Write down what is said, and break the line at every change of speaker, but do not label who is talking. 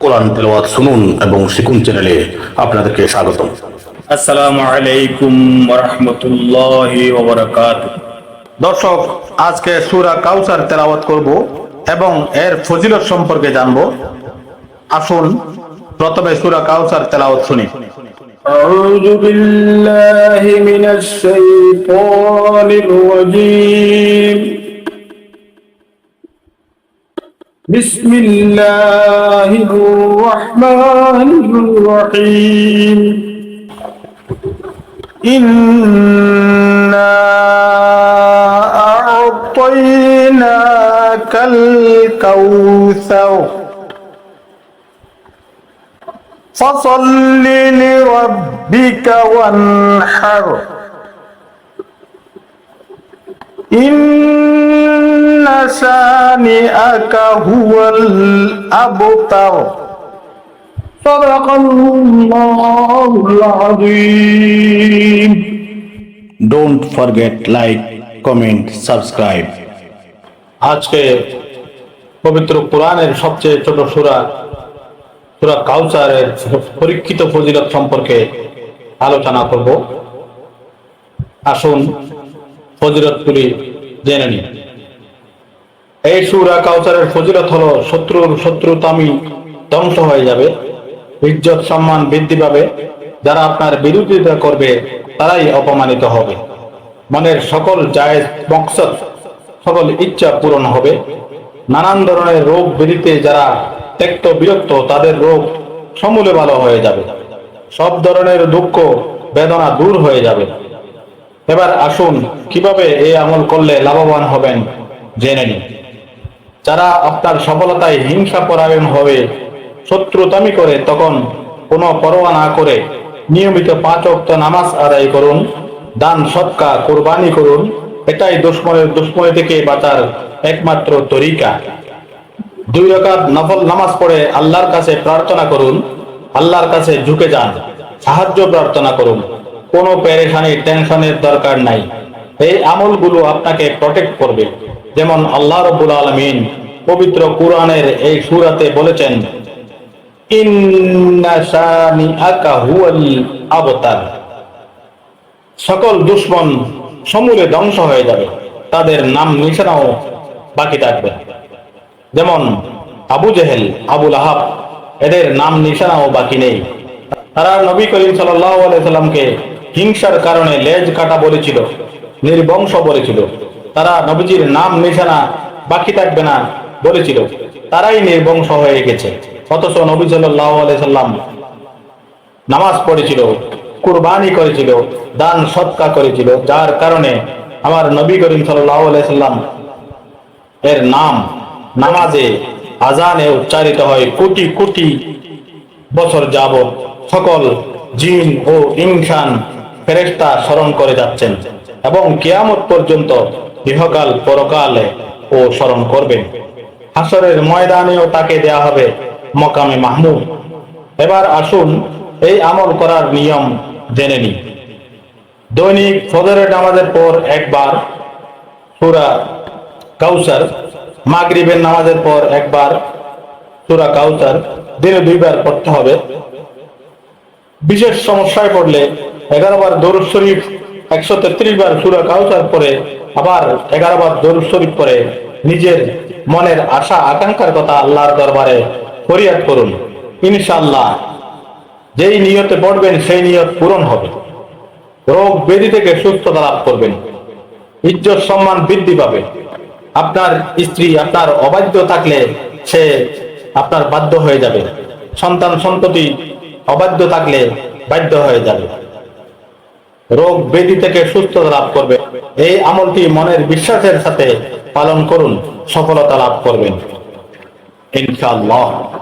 কোরআন তেলাওয়াত শুনুন এবং শিকুন চ্যানেলে আপনাদেরকে স্বাগতম
আসসালামু আলাইকুম রহমতুল্লাহি ওবরাকাত
দর্শক আজকে সুরা কাউসার তেলাওয়াত করব এবং এর ফজিলত সম্পর্কে জানব আসুন প্রথমে সুরা কাউসার তেলাওয়াত শুনি
أعوذ بالله من الشيطان الرجيم بسم الله الرحمن الرحيم.
إنا أعطيناك الكوثر. فصل لربك وانحر. إن شانئك هو الأبتر
صدق الله العظيم
don't forget like comment subscribe
আজকে পবিত্র কোরআনের সবচেয়ে ছোট সুরা সুরা কাউসারের পরীক্ষিত ফজিলত সম্পর্কে আলোচনা করব আসুন ফজিলতগুলি জেনে নিই এই সুরা কাউসারের ফজিলত হলো শত্রুর শত্রুতামি ধ্বংস হয়ে যাবে, ইজ্জত সম্মান বৃদ্ধি পাবে, যারা আপনার বিরোধিতা করবে, তারাই অপমানিত হবে। মনের সকল জায়েজ মকসদ, সকল ইচ্ছা পূরণ হবে। নানান ধরনের রোগ ব্যাধিতে যারা ত্যক্ত বিরক্ত, তাদের রোগ সমূলে ভালো হয়ে যাবে। সব ধরনের দুঃখ, বেদনা দূর হয়ে যাবে। এবার আসুন, কীভাবে এই আমল করলে লাভবান হবেন, জেনে নিন যারা আপনার সফলতায় হিংসা পরায়ণ হবে, শত্রুতামি করে, তখন কোনো পরোয়া না করে নিয়মিত পাঁচ অক্ত নামাজ আদায় করুন, দান সৎকা কোরবানি করুন। এটাই দুশ্মনের, দুশ্মনী থেকে বাঁচার একমাত্র তরিকা। দুই রাকাত নফল, নামাজ পড়ে আল্লাহর কাছে প্রার্থনা করুন, আল্লাহর কাছে ঝুঁকে যান, সাহায্য প্রার্থনা করুন। কোনো পেরেশানি টেনশনের দরকার নাই। এই আমলগুলো আপনাকে প্রটেক্ট করবে। যেমন আল্লাহ রবুল আলমিন পবিত্র কোরআনের এই সুরাতে বলেছেন আবতার। সকল দুশ্মন সমূলে ধ্বংস হয়ে যাবে, তাদের নাম নিশানাও বাকি থাকবে। যেমন আবু জেহেল আবুল আহাব এদের নাম নিশানাও বাকি নেই। তারা নবী করিম সাল্লামকে হিংসার কারণে লেজ কাটা বলেছিল, নির্বংশ বলেছিল। তারা নবীজির নাম নিশানা বাকি থাকবে না বলেছিল, তারাই নির্বংশ হয়ে গেছে। অথচ নবী সাল্লাহ সাল্লাম নামাজ পড়েছিল, কুরবানি করেছিল, দান সৎকা করেছিল, যার কারণে আমার নবী করিম সাল্লাহ সাল্লাম এর নাম নামাজে আজানে উচ্চারিত হয় কোটি কোটি বছর যাবত সকল জিন ও ইনসান ফেরেস্তা স্মরণ করে যাচ্ছেন এবং কেয়ামত পর্যন্ত ইহকাল পরকালে ও স্মরণ করবেন। হাসরের ময়দানেও তাকে দেয়া হবে মকামে মাহমুদ। এবার আসুন এই আমল করার নিয়ম জেনে নিই। দৈনিক ফজরের নামাজের পর একবার সুরা কাউসার, মাগরিবের নামাজের পর একবার সুরা কাউসার, দিনে দুইবার পড়তে হবে। বিশেষ সমস্যায় পড়লে এগারো বার দরুদ শরীফ, একশো তেত্রিশ বার সুরা কাউসার পরে আবার এগারো বার দরুদ শরীফ পরে নিজের মনের আশা, আকাঙ্ক্ষার কথা আল্লাহর দরবারে ফরিয়াদ করুন। ইনশাল্লাহ যেই নিয়তে পড়বেন সেই নিয়ত পূরণ হবে। রোগ ব্যাধি থেকে সুস্থতা লাভ করবেন। ইজ্জত সম্মান বৃদ্ধি পাবে। আপনার স্ত্রী, আপনার অবাধ্য থাকলে সে আপনার বাধ্য হয়ে যাবে। সন্তান সন্ততি অবাধ্য থাকলে বাধ্য হয়ে যাবে। রোগ ব্যাধি থেকে সুস্থতা লাভ করবে। এই আমলটি মনের বিশ্বাসের সাথে পালন করুন, সফলতা লাভ করবেন। ইনশাআল্লাহ।